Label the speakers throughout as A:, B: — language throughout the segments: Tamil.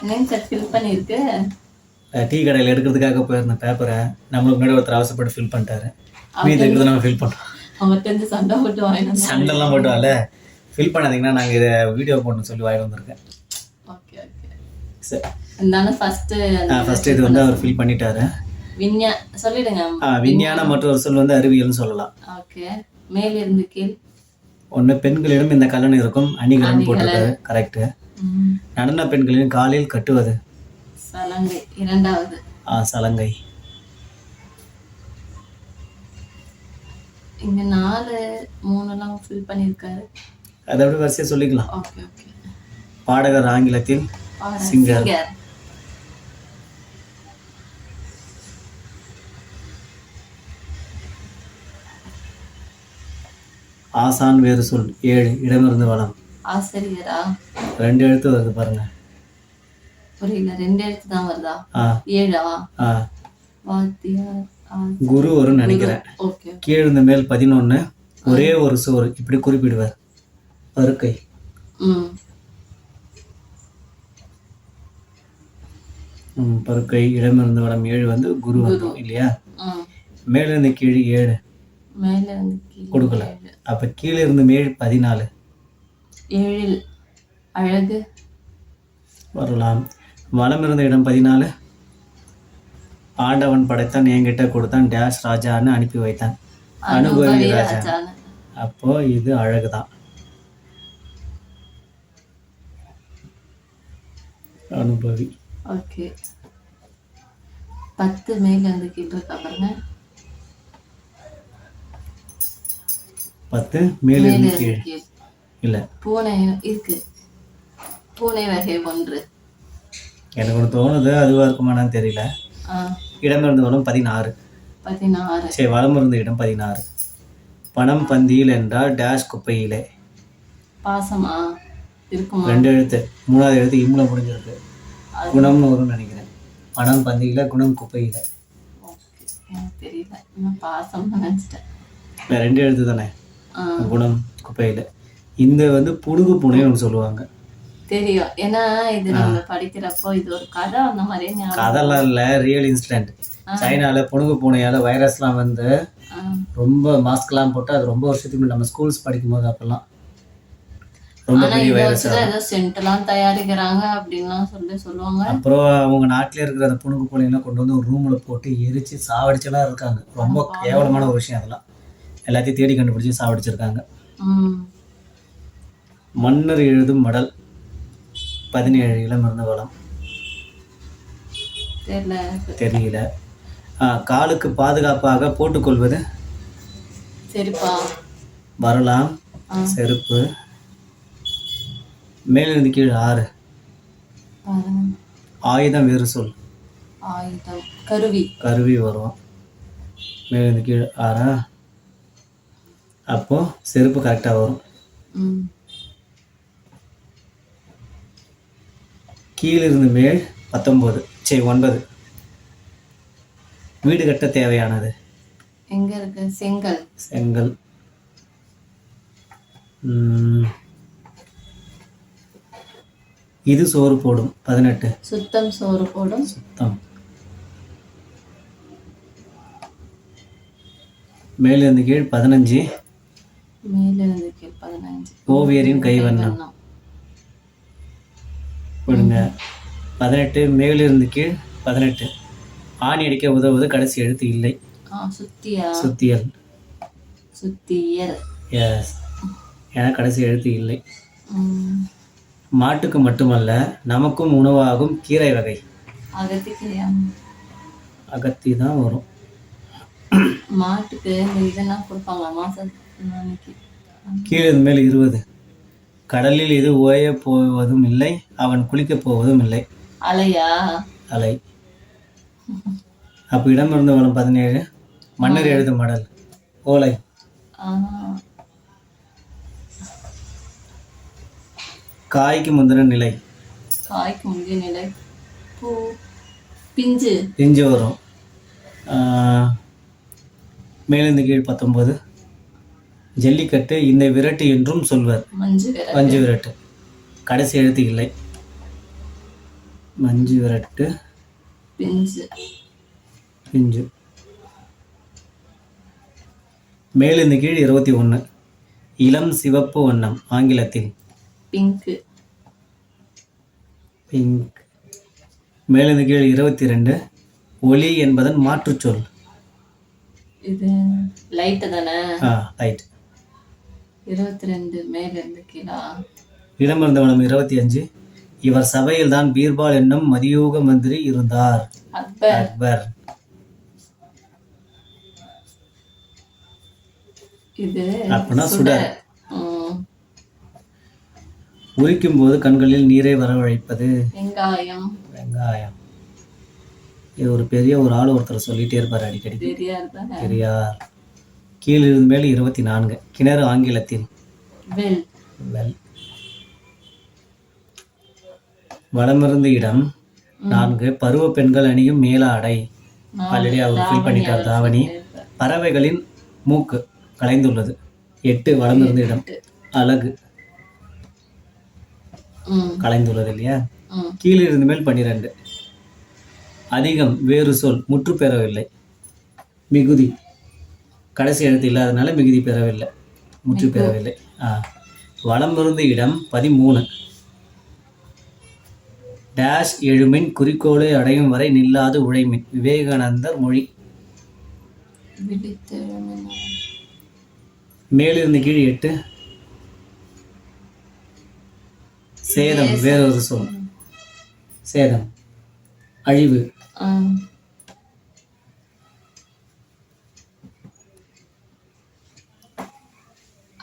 A: ஃபில் பண்ணியிருக்கு
B: டீ கடையில் எடுக்கிறதுக்காக போயிருந்த பேப்பரை நம்மளுக்கு முன்னாடி ஒருத்தர் அவசரப்பட்டு ஃபில் பண்ணிட்டாரு. மீதி இருக்கிறத நம்ம ஃபில்
A: அவர்கிட்ட இருந்து சண்டை போட்டு வாங்கினோம்
B: சண்டெல்லாம் போட்டு வரல ஃபில் பண்ணாதீங்கன்னா நாங்கள் இதை வீடியோ போடணும்னு சொல்லி வாங்கிட்டு வந்திருக்கேன்.
A: ஓகே ஓகே
B: சரி.
A: இருந்தாலும் ஃபர்ஸ்ட்
B: ஃபர்ஸ்ட் இது வந்து அவர் ஃபில் பண்ணிட்டாரு.
A: விஞ்ஞா சொல்லிடுங்க.
B: விஞ்ஞானம். மற்றும் ஒரு சொல் வந்து அறிவியல்னு சொல்லலாம்.
A: ஓகே மேல் இருந்து கீழ்.
B: ஒன்று பெண்களிடம் இந்த கல்லணை இருக்கும். அணிகலன் போட்டிருக்காரு. கரெக்டு நடன பெண்களின் காலில் கட்டுவது.
A: சலங்கை இரண்டாவது.
B: ஆ சலங்கை.
A: இங்க நாலு மூணுலாம் ஃபில் பண்ணியிருக்காரு.
B: அதை அப்படி வரிசையாக சொல்லிக்கலாம்.
A: Okay okay.
B: பாடகர் ஆங்கிலத்தில்.
A: சிங்கர்.
B: ஆசான் வேறு சொல் ஏழு இடமிருந்து வளம்.
A: ஆசிரியரா?
B: ரெண்டு எழுத்து வருது பாருங்க.
A: புரியல ரெண்டு எழுத்து தான் வருதா? ஏழா?
B: குரு வரும்னு நினைக்கிறேன். கீழ்ந்த மேல் பதினொன்று ஒரே ஒரு சோறு இப்படி குறிப்பிடுவார்.
A: ம்,
B: பருக்கை இடமிருந்து வளம் ஏழு வந்து குரு வந்துடும் இல்லையா? மேலிருந்து கீழ் ஏழு. கொடுக்கல. அப்போ கீழே இருந்து மேல் பதினாலு.
A: ஏழில். அழகு
B: வரலாம். வலம் இருந்த இடம் பதினாலு. ஆண்டவன் படைத்தான் என்கிட்ட கொடுத்தான் டேஷ் ராஜான்னு அனுப்பி வைத்தான். அனுபவி ராஜா. அப்போ இது அழகுதான். அனுபவி.
A: ஓகே. பத்து மேல இருந்து கீழ் இருக்கா பாருங்க.
B: பத்து
A: மேல இருந்து
B: கீழ். இல்லை.
A: பூனை இருக்கு. பூனை வகை ஒன்று.
B: எனக்கு ஒன்று தோணுது அதுவாக இருக்குமானான்னு தெரியல. இடமிருந்து வளம் பதினாறு.
A: பதினாறு.
B: சரி வலம் இருந்த இடம் பதினாறு. பணம் பந்தியில் என்றால் டேஷ் குப்பையிலே.
A: பாசமா? இருக்குமா?
B: ரெண்டு எழுத்து. மூணாவது எழுத்து இம்முல முடிஞ்சிருக்கு. குணம்னு வரும்னு நினைக்கிறேன். பணம் பந்தியில் குணம் குப்பையில்.
A: தெரியல. பாசம் நினைச்சிட்டேன்.
B: ரெண்டு எழுத்து தானே? குணம் குப்பையில். இந்த வந்து புடுகு பூனைன்னு ஒன்று சொல்லுவாங்க.
A: தெரியும். ஏன்னா இது நம்ம படிக்கிறப்போ இது ஒரு கதை அந்த மாதிரியே ஞாபகம்
B: கதெல்லாம் இல்லை ரியல் இன்சிடென்ட் சைனால புடுகு பூனையால் வைரஸ்லாம் வந்து. ரொம்ப மாஸ்க்லாம் போட்டு அது ரொம்ப வருஷத்துக்கு நம்ம ஸ்கூல்ஸ் படிக்கும்போது அப்போல்லாம். ரொம்ப பெரிய வைரஸ்
A: ஏதோ சென்ட் எல்லாம் தயாரிக்கிறாங்க அப்படின்லாம் சொல்லி சொல்லுவாங்க.
B: அப்புறம் அவங்க நாட்டிலே இருக்கிற அந்த புணுகு பூனையெல்லாம் கொண்டு வந்து ஒரு ரூமில் போட்டு எரிச்சு சாவடிச்செல்லாம் இருக்காங்க. ரொம்ப கேவலமான ஒரு விஷயம் அதெல்லாம். எல்லாத்தையும் தேடி கண்டுபிடிச்சி சாவடிச்சிருக்காங்க. மன்னர் எழுதும் மடல். பதினேழு இளம் இருந்த வளம்.
A: தெரியல.
B: காலுக்கு பாதுகாப்பாக போட்டுக்கொள்வது?
A: சரிப்பா.
B: வரலாம். செருப்பு. மேலிருந்து கீழ் ஆறு. ஆயுதம் வேறு சொல்.
A: ஆயுதம். கருவி.
B: கருவி வரும். மேலிருந்து கீழ் ஆறா? அப்போ செருப்பு கரெக்டாக வரும். கீழிருந்து மேல் பத்தொம்போது சரி ஒன்பது. வீடு கட்ட தேவையானது?
A: எங்க இருக்கு? செங்கல்.
B: செங்கல். இது சோறு போடும். பதினெட்டு.
A: சுத்தம் சோறு போடும்.
B: சுத்தம். மேலிருந்து கீழ் பதினஞ்சு.
A: மேலிருந்து கீழ் பதினஞ்சு.
B: ஓவியரின் கைவண்ணம். விடுங்க பதினெட்டு மேலிருந்து கீழ் பதினெட்டு. ஆணி அடிக்க உதவுவது கடைசி எழுத்து இல்லை. சுத்தியல்.
A: சுத்தியல்.
B: எஸ் ஏன்னா கடைசி எழுத்து இல்லை. மாட்டுக்கு மட்டுமல்ல நமக்கும் உணவாகும் கீரை வகை. அகத்தி தான் வரும்.
A: மாட்டுக்கு இதெல்லாம் கொடுப்பாங்க மாசம்
B: கீழே மேல் இருபது. கடலில் இது ஓய போவதும் இல்லை அவன் குளிக்கப் போவதும் இல்லை.
A: அலையா?
B: அலை. அப்போ இடமிருந்த வளம் பதினேழு. மன்னர் எழுதும் மடல். ஓலை. காய்க்கு முந்தின நிலை.
A: காய்க்கு முந்தைய நிலை. பூ. பிஞ்சு.
B: பிஞ்சு வரும். மேலிருந்து கீழ் பத்தொன்பது. ஜல்லிக்கட்டு இந்த விரட்டு என்றும் சொல்வர்.
A: மஞ்சு
B: விரட்டு. கடைசி எழுத்து இல்லை. மஞ்சு விரட்டு.
A: பிஞ்சு.
B: பிஞ்சு. மேலிருந்து கீழ் இருபத்தி ஒன்று இளம் சிவப்பு வண்ணம் ஆங்கிலத்தில்.
A: பிங்க்கு.
B: பிங்க். மேலிருந்து கீழ் இருபத்தி ரெண்டு. ஒளி என்பதன் மாற்றுச் சொல்
A: இது லைட்டு தானே?
B: ஆ ரைட்
A: இருபத்தி ரெண்டு மேல இருந்து கீழா.
B: இடமிருந்த வளம் இருபத்தி அஞ்சு இவர் சபையில் தான் பீர்பால் என்னும் மதியூக மந்திரி இருந்தார்.
A: அக்பர். இது
B: அப்படின்னா சுடர் உரிக்கும் போது கண்களில் நீரை வரவழைப்பது.
A: வெங்காயம்.
B: வெங்காயம். இது ஒரு பெரிய ஒரு ஆள் ஒருத்தர் சொல்லிட்டே இருப்பார் அடிக்கடி.
A: பெரியார்
B: பெரியார். கீழிருந்து மேல் இருபத்தி நான்கு. கிணறு ஆங்கிலத்தில்
A: வெல்.
B: வலமிருந்து இடம் நான்கு. பருவ பெண்கள் அணியும் மேலாடை. ஆல்ரெடி அவர் ஃபில் பண்ணிட்டார் தாவணி. பறவைகளின் மூக்கு கலைந்துள்ளது. எட்டு வலமிருந்து இடம். அழகு கலைந்துள்ளது இல்லையா?
A: ம்.
B: கீழிருந்து மேல் பன்னிரெண்டு. அதிகம் வேறு சொல் முற்று பெறவில்லை. மிகுதி. கடைசி எழுத்து இல்லாதனால மிகுதி பெறவில்லை முற்று பெறவில்லை. ஆ. வலமிருந்து இடம் பதிமூணு. டேஷ் எழுமின் குறிக்கோளை அடையும் வரை நில்லாது உழைமின். விவேகானந்தர் மொழி. மேலிருந்து கீழ் எட்டு. சேதம் வேறொரு சொல். சேதம். அழிவு
A: ஆம். அப்ப
B: என்ன
A: வி- விழி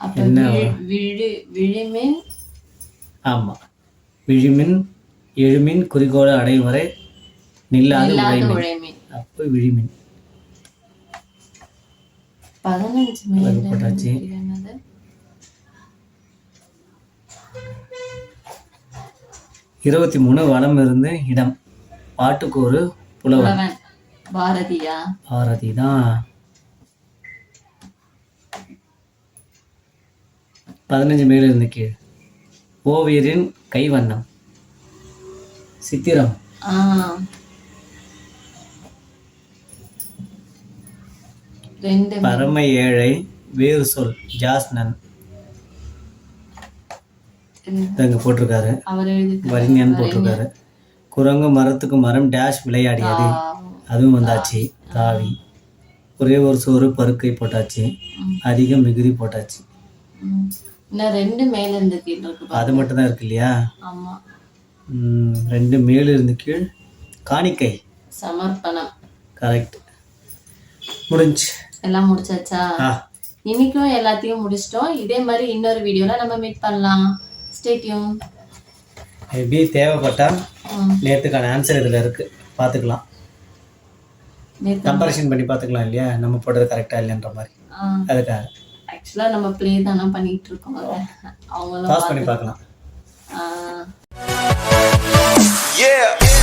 A: விழிமின்?
B: ஆமாம் விழிமின் எழுமின் குறிக்கோளை அடையும் வரை நில்லாது உழைமின். அப்போ விழிமின்.
A: பதினஞ்சு
B: போட்டாச்சு. இருபத்தி மூணு வலம் இருந்து இடம். பாட்டுக்கு ஒரு புலவன்.
A: பாரதியா?
B: பாரதி தான் பதினஞ்சு மேல இருந்து கீழ். ஓவியரின் கைவண்ணம். சித்திரம். பரம ஏழை வேறு சொல் ஜாஸ்னன். இங்க போட்டிருக்காரு. வரிஞன் போட்டிருக்காரு. குரங்கு மரத்துக்கு மரம் டேஷ் விளையாடியது. அதுவும் வந்தாச்சு. தாவி. ஒரே ஒரு சோறு பருக்கை போட்டாச்சு. அதிக மிகுதி போட்டாச்சு.
A: இன்னும் ரெண்டு மேல இருந்து கீழ் இருக்கு.
B: அது மட்டும் தான் இருக்கு இல்லையா?
A: ஆமா.
B: ரெண்டு மேல் இருந்து கீழ். காணிக்கை.
A: சமர்ப்பணம்.
B: கரெக்ட் முடிஞ்சு.
A: எல்லாம் முடிச்சாச்சா? இன்னைக்கும் எல்லாத்தையும் முடிச்சிட்டோம். இதே மாதிரி இன்னொரு வீடியோல நம்ம மீட் பண்ணலாம். ஸ்டேட்யூன்
B: மேபி தேவைப்பட்டா நேற்றுக்கான ஆன்சர் இதில் இருக்கு. பார்த்துக்கலாம். கம்பேரிஷன் பண்ணி பார்த்துக்கலாம் இல்லையா? நம்ம போட்டது கரெக்டாக இல்லைன்ற மாதிரி. அதுக்காக.
A: ஆக்சுவலாக நம்ம ப்ளே தானே பண்ணிட்டு இருக்கோம்.
B: அவங்கள பண்ணி பார்க்கலாம். Yeah!